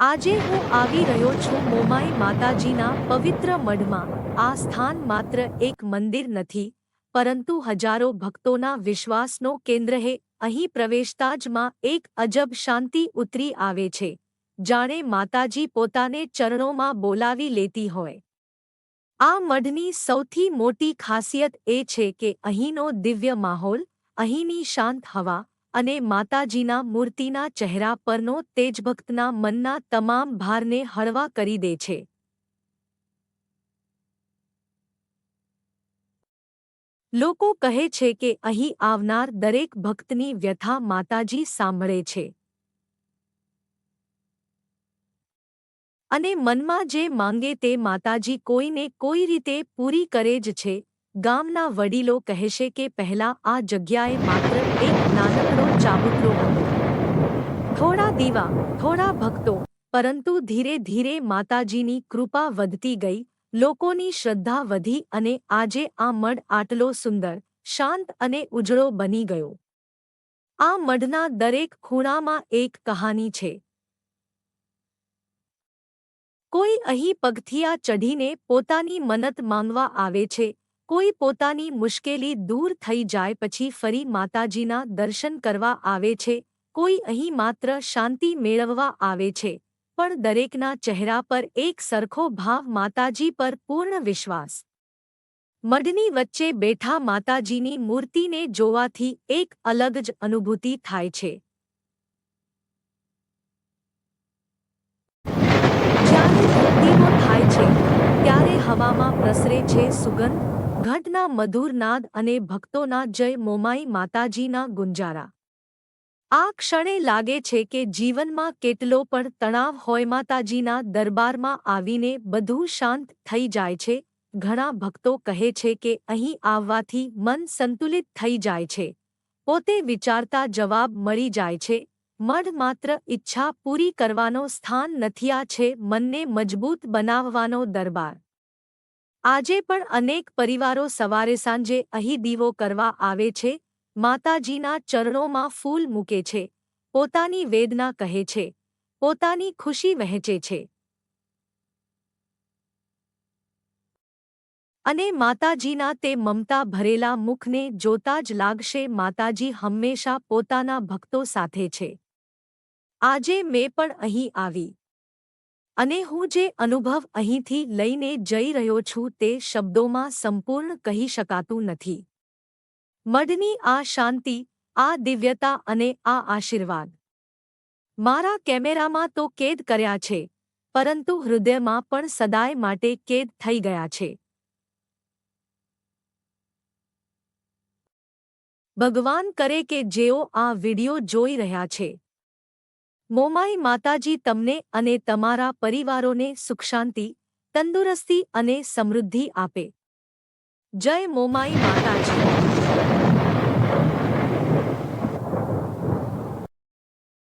આજે હું આવી રહ્યો છું મોમાઈ માતાજીના પવિત્ર મઢમાં. આ સ્થાન માત્ર એક મંદિર નથી, પરંતુ હજારો ભક્તોના વિશ્વાસનો કેન્દ્ર હે. અહીં પ્રવેશતા જ માં એક અજબ શાંતિ ઉતરી આવે છે, જાણે માતાજી પોતાને ચરણોમાં બોલાવી લેતી હોય. આ મઢની સૌથી મોટી ખાસિયત એ છે કે અહીંનો દિવ્ય માહોલ, અહીંની શાંત હવા અને માતાજીના મૂર્તિના ચહેરા પરનો તેજભક્તના મનના તમામ ભારને હળવા કરી દે છે. લોકો કહે છે કે અહીં આવનાર દરેક ભક્તની વ્યથા માતાજી સાંભળે છે. અને મનમાં જે માંગે તે માતાજી કોઈને કોઈ રીતે પૂરી કરે જ છે. ગામના વડીલો કહેશે કે પહેલા આ જગ્યાએ માત્ર એક નાનકડો ચાબુકરો હતો. થોડા દીવા, થોડા ભક્તો, પરંતુ ધીરે ધીરે માતાજીની કૃપા વધતી ગઈ, લોકોની શ્રદ્ધા વધી અને આજે આ મઢ આટલો સુંદર, શાંત અને ઉજળો બની ગયો. આ મઢના દરેક ખૂણામાં એક કહાની છે. કોઈ અહીં પગથિયા ચઢીને પોતાની મનત માંગવા આવે છે કોઈ પોતાની મુશ્કેલી દૂર થઈ જાય પછી ફરી માતાજીના દર્શન કરવા આવે છે, કોઈ અહીં માત્ર શાંતિ મેળવવા આવે છે, પણ દરેકના ચહેરા પર એક સરખો ભાવ માતાજી પર પૂર્ણ વિશ્વાસ. મઢની વચ્ચે બેઠા માતાજીની મૂર્તિને જોવાથી એક અલગ જ અનુભૂતિ થાય છે. જ્યારે થાય છે, ત્યારે હવામાં પ્રસરે છે સુગંધ ઘંટના મધુર નાદ અને ભક્તોના જય મોમાઈ માતાજીના ગુંજારા. આ ક્ષણે લાગે છે કે જીવનમાં કેટલો પણ તણાવ હોય માતાજીના દરબારમાં આવીને બધું શાંત થઈ જાય છે. ઘણા ભક્તો કહે છે કે અહીં આવવાથી મન સંતુલિત થઈ જાય છે. પોતે વિચારતા જવાબ મળી જાય છે. મઢ માત્ર ઈચ્છા પૂરી કરવાનો સ્થાન નથી, આ છે મનને મજબૂત બનાવવાનો દરબાર. આજે પણ અનેક પરિવારો સવારે સાંજે અહીં દીવો કરવા આવે છે, માતાજીના ચરણોમાં ફૂલ મૂકે છે, પોતાની વેદના કહે છે, પોતાની ખુશી વહેંચે છે. અને માતાજીના તે મમતા ભરેલા મુખને જોતા જ લાગશે માતાજી હંમેશા પોતાના ભક્તો સાથે છે. આજે મેં પણ અહીં આવી. અને હું જે અનુભવ અહીંથી લઈને જઈ રહ્યો છું તે શબ્દોમાં સંપૂર્ણ કહી શકાતું નથી. મઢની આ શાંતિ, આ દિવ્યતા અને આ આશીર્વાદ. મારા કેમેરામાં તો કેદ કર્યા છે, પરંતુ હૃદયમાં પણ સદાય માટે કેદ થઈ ગયા છે. ભગવાન કરે કે જેઓ આ વિડિયો જોઈ રહ્યા છે. મોમાઈ માતાજી તમને અને તમારા પરિવારોને સુખશાંતિ તંદુરસ્તી અને સમૃદ્ધિ આપે. જય મોમાઈ માતાજી.